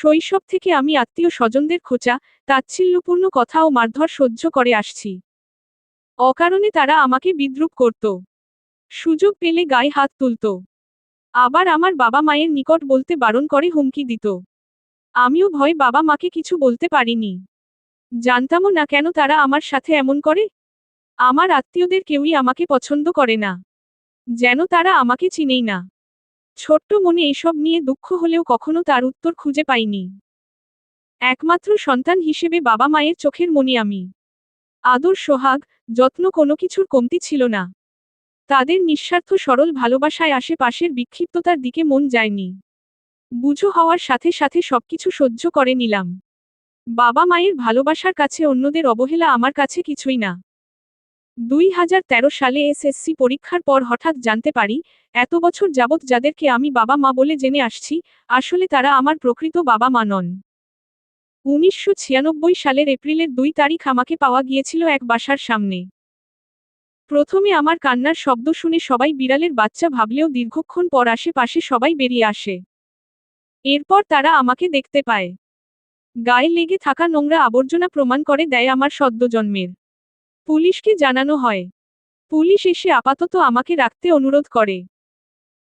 শৈশব থেকে আমি আত্মীয় স্বজনদের খোঁচা, তাচ্ছিল্যপূর্ণ কথা ও মারধর সহ্য করে আসছি। অকারণে তারা আমাকে বিদ্রুপ করত। সুযোগ পেলে গায়ে হাত তুলত। আবার আমার বাবা মায়ের নিকট বলতে বারণ করে হুমকি দিত। আমিও ভয় বাবা মাকে কিছু বলতে পারিনি। জানতামও না কেন তারা আমার সাথে এমন করে? আমার আত্মীয়দের কেউই আমাকে পছন্দ করে না। যেন তারা আমাকে চিনেই না। ছোট্ট মনে এসব নিয়ে দুঃখ হলেও কখনো তার উত্তর খুঁজে পাইনি। একমাত্র সন্তান হিসেবে বাবা মায়ের চোখের মনি আমি। আদর, সোহাগ, যত্ন কোনো কিছুর কমতি ছিল না। তাদের নিঃস্বার্থ সরল ভালোবাসায় আশেপাশের বিক্ষিপ্ততার দিকে মন যায়নি। বুঝো হওয়ার সাথে সাথে সবকিছু সহ্য করে নিলাম। বাবা মায়ের ভালোবাসার কাছে অন্যদের অবহেলা আমার কাছে কিছুই না। দুই হাজার তেরো সালে এসএসসি পরীক্ষার পর হঠাৎ জানতে পারি, এত বছর যাবৎ যাদেরকে আমি বাবা মা বলে জেনে আসছি, আসলে তারা আমার প্রকৃত বাবা মা নন। উনিশশো ছিয়ানব্বই সালের এপ্রিলের দুই তারিখ আমাকে পাওয়া গিয়েছিল এক বাসার সামনে। প্রথমে আমার কান্নার শব্দ শুনে সবাই বিড়ালের বাচ্চা ভাবলেও দীর্ঘক্ষণ পর আশেপাশে সবাই বেরিয়ে আসে। এরপর তারা আমাকে দেখতে পায়। গায়ে লেগে থাকা নোংরা আবর্জনা প্রমাণ করে দেয় আমার সদ্যজন্মের পুলিশকে জানানো হয়। পুলিশ এসে আপাতত আমাকে রাখতে অনুরোধ করে।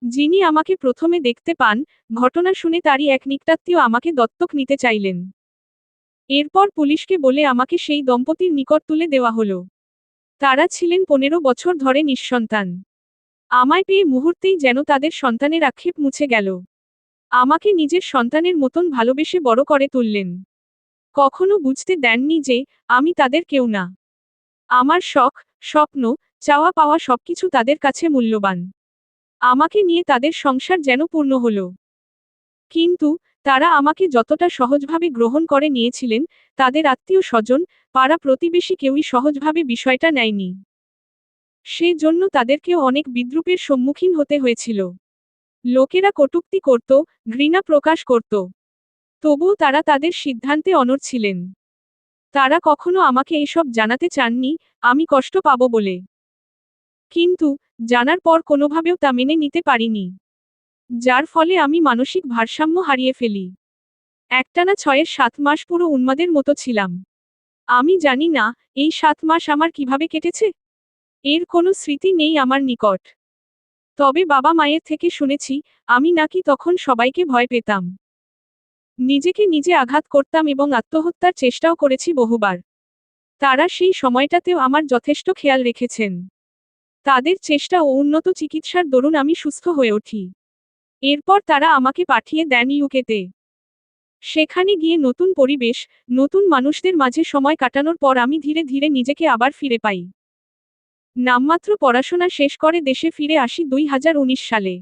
যিনি আমাকে প্রথমে দেখতে পান, ঘটনা শুনে তারই এক নিকটাত্মীয় আমাকে দত্তক নিতে চাইলেন। এরপর পুলিশকে বলে আমাকে সেই দম্পতির নিকট তুলে দেওয়া হলো। তারা ছিলেন পনেরো বছর ধরে নিঃসন্তান। আমায় পেয়ে মুহূর্তেই যেন তাদের সন্তানের আক্ষেপ মুছে গেল। আমাকে নিজের সন্তানের মতন ভালোবেসে বড় করে তুললেন। কখনো বুঝতে দেননি যে, আমি তাদের কেউ না। আমার শখ, স্বপ্ন, চাওয়া পাওয়া সবকিছু তাদের কাছে মূল্যবান। আমাকে নিয়ে তাদের সংসার যেন পূর্ণ হল। কিন্তু, তারা আমাকে যতটা সহজভাবে গ্রহণ করে নিয়েছিলেন, তাদের আত্মীয় স্বজন, পাড়া প্রতিবেশী কেউই সহজভাবে বিষয়টা নেয়নি। সে জন্য তাদেরকেও অনেক বিদ্রুপের সম্মুখীন হতে হয়েছিল। লোকেরা কটুক্তি করত, ঘৃণা প্রকাশ করত। তবুও তারা তাদের সিদ্ধান্তে অনড় ছিলেন। তারা কখনো আমাকে এসব জানাতে চাননি, আমি কষ্ট পাব বলে। কিন্তু, জানার পর কোনোভাবেও তা মেনে নিতে পারিনি। যার ফলে আমি মানসিক ভারসাম্য হারিয়ে ফেলি। একটানা ছয়ের সাত মাস পুরো উন্মাদের মতো ছিলাম। আমি জানি না, এই সাত মাস আমার কীভাবে কেটেছে? এর কোনো স্মৃতি নেই আমার নিকট। তবে বাবা মায়ের থেকে শুনেছি, আমি নাকি তখন সবাইকে ভয় পেতাম। নিজেকে নিজে আঘাত করতাম এবং আত্মহত্যার চেষ্টাও করেছি বহুবার। তারা সেই সময়টাতেও আমার যথেষ্ট খেয়াল রেখেছেন। তাদের চেষ্টা ও উন্নত চিকিৎসার দরুন আমি সুস্থ হয়ে উঠি। এরপর তারা আমাকে পাঠিয়ে দেন ইউকেতে। সেখানে গিয়ে নতুন পরিবেশ, নতুন মানুষদের মাঝে সময় কাটানোর পর আমি ধীরে ধীরে নিজেকে আবার ফিরে পাই। নামমাত্র পড়াশোনা শেষ করে দেশে ফিরে আসি দুই হাজার উনিশ সালে।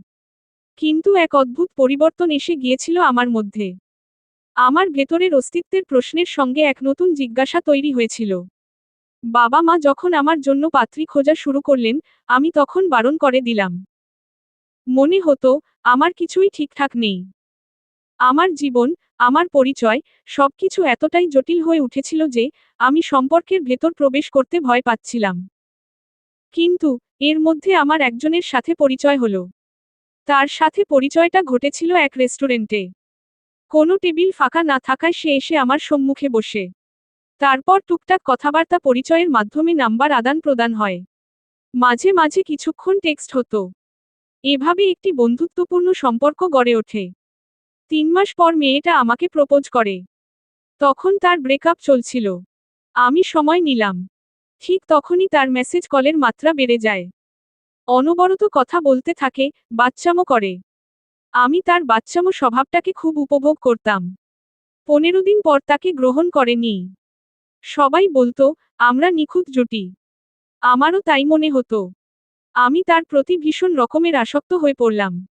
কিন্তু এক অদ্ভুত পরিবর্তন এসে গিয়েছিল আমার মধ্যে। আমার ভেতরের অস্তিত্বের প্রশ্নের সঙ্গে এক নতুন জিজ্ঞাসা তৈরি হয়েছিল। বাবা মা যখন আমার জন্য পাত্রী খোঁজা শুরু করলেন, আমি তখন বারণ করে দিলাম। মনে হতো, আমার কিছুই ঠিকঠাক নেই। আমার জীবন, আমার পরিচয়, সবকিছু এতটাই জটিল হয়ে উঠেছিল যে, আমি সম্পর্কের ভেতর প্রবেশ করতে ভয় পাচ্ছিলাম। কিন্তু, এর মধ্যে আমার একজনের সাথে পরিচয় হলো। তার সাথে পরিচয়টা ঘটেছিল এক রেস্টুরেন্টে। কোনো টেবিল ফাঁকা না থাকায় সে এসে আমার সম্মুখে বসে। তারপর টুকটাক কথাবার্তা পরিচয়ের মাধ্যমে নাম্বার আদান প্রদান হয়। মাঝে মাঝে কিছুক্ষণ টেক্সট হতো। এভাবে একটি বন্ধুত্বপূর্ণ সম্পর্ক গড়ে ওঠে। তিন মাস পর মেয়েটা আমাকে প্রপোজ করে। তখন তার ব্রেকআপ চলছিল। আমি সময় নিলাম। ঠিক তখনই তার মেসেজ কলের মাত্রা বেড়ে যায়। অনবরত কথা বলতে থাকে, বাচ্চামো করে। আমি তার বাচ্চামো স্বভাবটাকে খুব উপভোগ করতাম। পনেরো দিন পর তাকে গ্রহণ করেনি। সবাই বলতো, আমরা নিখুঁত জুটি। আমারও তাই মনে হতো। আমি তার প্রতি ভীষণ রকমের আসক্ত হয়ে পড়লাম।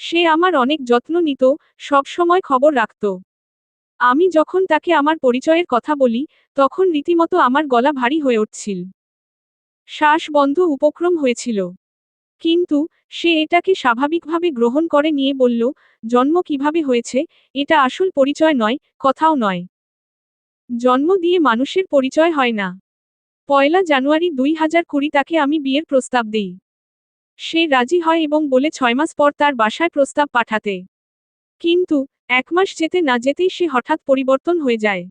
সে আমার অনেক যত্ন নিত, সব সময় খবর রাখত। আমি যখন তাকে আমার পরিচয়ের কথা বলি, তখন রীতিমতো আমার গলা ভারী হয়ে উঠছিল। শ্বাস বন্ধ উপক্রম হয়েছিল। কিন্তু সে এটাকে স্বাভাবিকভাবে গ্রহণ করে নিয়ে বলল, জন্ম কীভাবে হয়েছে? এটা আসল পরিচয় নয়, কথাও নয়। জন্ম দিয়ে মানুষের পরিচয় হয় না। পয়লা জানুয়ারি দুই হাজার কুড়ি তাকে আমি বিয়ের প্রস্তাব দেই। সে রাজি হয় এবং বলে ছয় মাস পর তার বাসায় প্রস্তাব পাঠাতে। কিন্তু এক মাস যেতে না যেতেই সে হঠাৎ পরিবর্তন হয়ে যায়।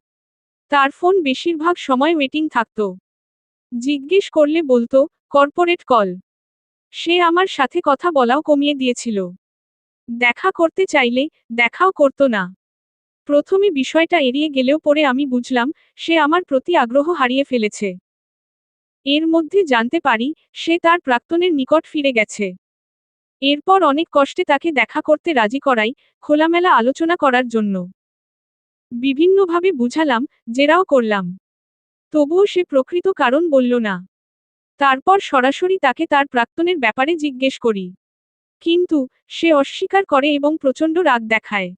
তার ফোন বেশিরভাগ সময় ওয়েটিং থাকত। জিজ্ঞেস করলে বলতো, কর্পোরেট কল। সে আমার সাথে কথা বলাও কমিয়ে দিয়েছিল। দেখা করতে চাইলে দেখাও করত না। প্রথমে বিষয়টা এড়িয়ে গেলেও পরে আমি বুঝলাম, সে আমার প্রতি আগ্রহ হারিয়ে ফেলেছে। এর মধ্যে জানতে পারি, সে তার প্রাক্তনের নিকট ফিরে গেছে। এরপর অনেক কষ্টে তাকে দেখা করতে রাজি করাই, খোলামেলা আলোচনা করার জন্য। বিভিন্নভাবে বুঝালাম, জেরাও করলাম। তবুও সে প্রকৃত কারণ বলল না। তারপর সরাসরি তাকে তার প্রাক্তনের ব্যাপারে জিজ্ঞেস করি। কিন্তু, সে অস্বীকার করে এবং প্রচণ্ড রাগ দেখায়।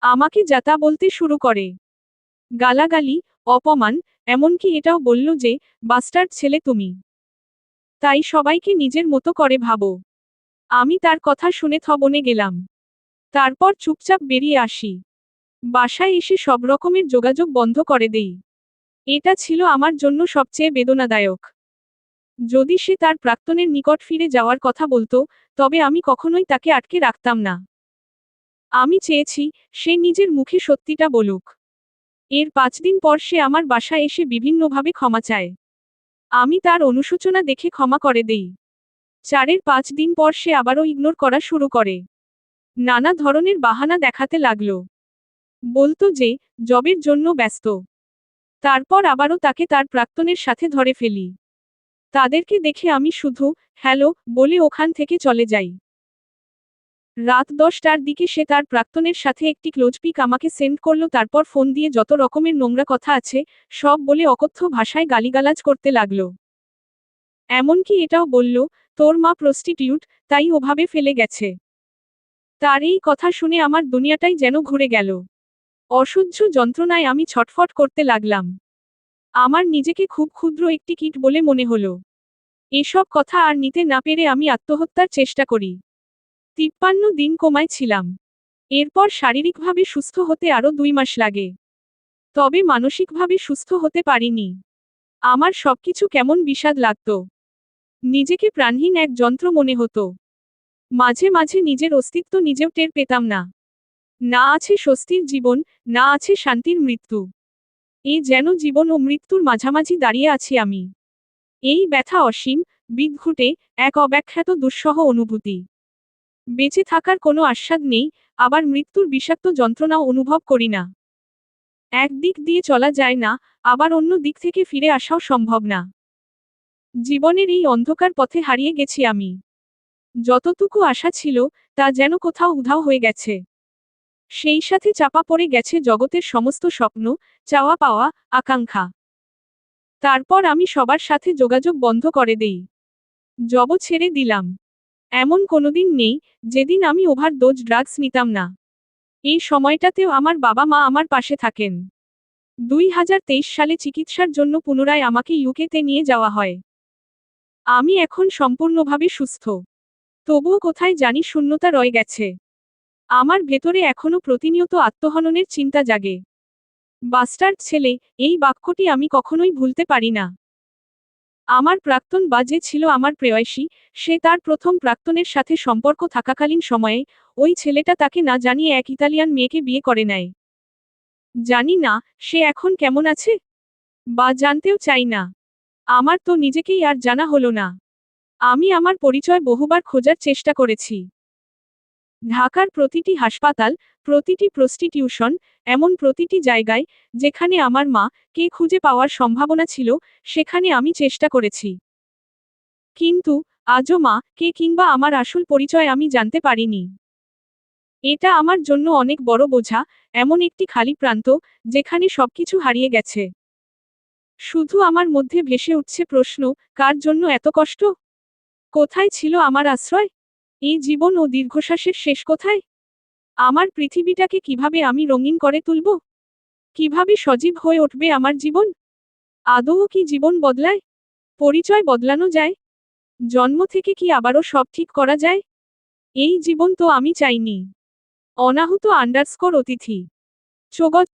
আমাকে যাতা বলতে শুরু করে। গালাগালি, অপমান, এমনকি এটাও বলল যে, বাস্টার্ড ছেলে তুমি। তাই সবাইকে নিজের মতো করে ভাবো। আমি তার কথা শুনে থবনে গেলাম। তারপর চুপচাপ বেরিয়ে আসি। বাসায় এসে সব রকমের যোগাযোগ বন্ধ করে দেই। এটা ছিল আমার জন্য সবচেয়ে বেদনাদায়ক। যদি সে তার প্রাক্তনের নিকট ফিরে যাওয়ার কথা বলতো, তবে আমি কখনোই তাকে আটকে রাখতাম না। আমি চেয়েছি, সে নিজের মুখে সত্যিটা বলুক। এর পাঁচ দিন পর সে আমার বাসায় এসে বিভিন্নভাবে ক্ষমা চায়। আমি তার অনুশোচনা দেখে ক্ষমা করে দেই। চারের পাঁচ দিন পর সে আবারও ইগনোর করা শুরু করে। নানা ধরনের বাহানা দেখাতে লাগল। বলতো যে, জবের জন্য ব্যস্ত। তারপর আবারও তাকে তার প্রাক্তনের সাথে ধরে ফেলি। তাদেরকে দেখে আমি শুধু, হ্যালো, বলে ওখান থেকে চলে যাই। রাত দশটার দিকে সে তার প্রাক্তনের সাথে একটি ক্লোজপিক আমাকে সেন্ড করল, তারপর ফোন দিয়ে যত রকমের নোংরা কথা আছে, সব বলে অকথ্য ভাষায় গালিগালাজ করতে লাগল। এমনকি এটাও বলল, তোর মা প্রস্টিটিউট, তাই ওভাবে ফেলে গেছে। তার এই কথা শুনে আমার দুনিয়াটাই যেন ঘুরে গেল। অসহ্য যন্ত্রণায় আমি ছটফট করতে লাগলাম। আমার নিজেকে খুব ক্ষুদ্র একটি কিট বলে মনে হলো। এসব কথা আর নিতে না পেরে আমি আত্মহত্যার চেষ্টা করি। তিপ্পান্ন দিন কোমায় ছিলাম। এরপর শারীরিকভাবে সুস্থ হতে আরও দুই মাস লাগে। তবে মানসিকভাবে সুস্থ হতে পারিনি। আমার সবকিছু কেমন বিষাদ লাগত। নিজেকে প্রাণহীন এক যন্ত্র মনে হতো। মাঝে মাঝে নিজের অস্তিত্ব নিজেও টের পেতাম না। না আছে স্বস্তির জীবন, না আছে শান্তির মৃত্যু। এ যেন জীবন ও মৃত্যুর মাঝামাঝি দাঁড়িয়ে আছি আমি। এই ব্যথা অসীম, বিদঘুটে এক অব্যাখ্যাত দুঃসহ অনুভূতি। বেঁচে থাকার কোনো আস্বাদ নেই, আবার মৃত্যুর বিষাক্ত যন্ত্রণাও অনুভব করি না। এক দিক দিয়ে চলা যায় না, আবার অন্য দিক থেকে ফিরে আসাও সম্ভব না। জীবনের এই অন্ধকার পথে হারিয়ে গেছি আমি। যতটুকু আশা ছিল, তা যেন কোথাও উধাও হয়ে গেছে। সেই সাথে চাপা পড়ে গেছে জগতের সমস্ত স্বপ্ন, চাওয়া পাওয়া, আকাঙ্ক্ষা। তারপর আমি সবার সাথে যোগাযোগ বন্ধ করে দেই। জব ছেড়ে দিলাম। এমন কোনোদিন নেই, যেদিন আমি ওভার ডোজ ড্রাগস নিতাম না। এই সময়টাতেও আমার বাবা মা আমার পাশে থাকেন। দুই হাজার তেইশ সালে চিকিৎসার জন্য পুনরায় আমাকে ইউকেতে নিয়ে যাওয়া হয়। আমি এখন সম্পূর্ণভাবে সুস্থ। তবুও কোথায় জানি শূন্যতা রয়ে গেছে। আমার ভেতরে এখনও প্রতিনিয়ত আত্মহননের চিন্তা জাগে। বাস্টার্ড ছেলে, এই বাক্যটি আমি কখনোই ভুলতে পারি না। আমার প্রাক্তন বা যে ছিল আমার প্রেয়সী, সে তার প্রথম প্রাক্তনের সাথে সম্পর্ক থাকাকালীন সময়ে, ওই ছেলেটা তাকে না জানিয়ে এক ইতালিয়ান মেয়েকে বিয়ে করে নেয়। জানি না, সে এখন কেমন আছে? বা জানতেও চাই না। আমার তো নিজেকেই আর জানা হলো না। আমি আমার পরিচয় বহুবার খোঁজার চেষ্টা করেছি। ঢাকার প্রতিটি হাসপাতাল, প্রতিটি প্রস্টিটিউশন, এমন প্রতিটি জায়গায়, যেখানে আমার মা কে খুঁজে পাওয়ার সম্ভাবনা ছিল, সেখানে আমি চেষ্টা করেছি। কিন্তু, আজও মা কে কিংবা আমার আসল পরিচয় আমি জানতে পারিনি। এটা আমার জন্য অনেক বড় বোঝা, এমন একটি খালি প্রান্ত, যেখানে সবকিছু হারিয়ে গেছে। শুধু আমার মধ্যে ভেসে উঠছে প্রশ্ন, কার জন্য এত কষ্ট? কোথায় ছিল আমার আশ্রয়? এই জীবন ও দীর্ঘশ্বাসের শেষ কোথায়? আমার পৃথিবীটাকে কীভাবে আমি রঙিন করে তুলব? কীভাবে সজীব হয়ে উঠবে আমার জীবন? আদৌ কি জীবন বদলায়? পরিচয় বদলানো যায়? জন্ম থেকে কি আবারও সব ঠিক করা যায়? এই জীবন তো আমি চাইনি। অনাহুত আন্ডারস্কোর অতিথি। চোগত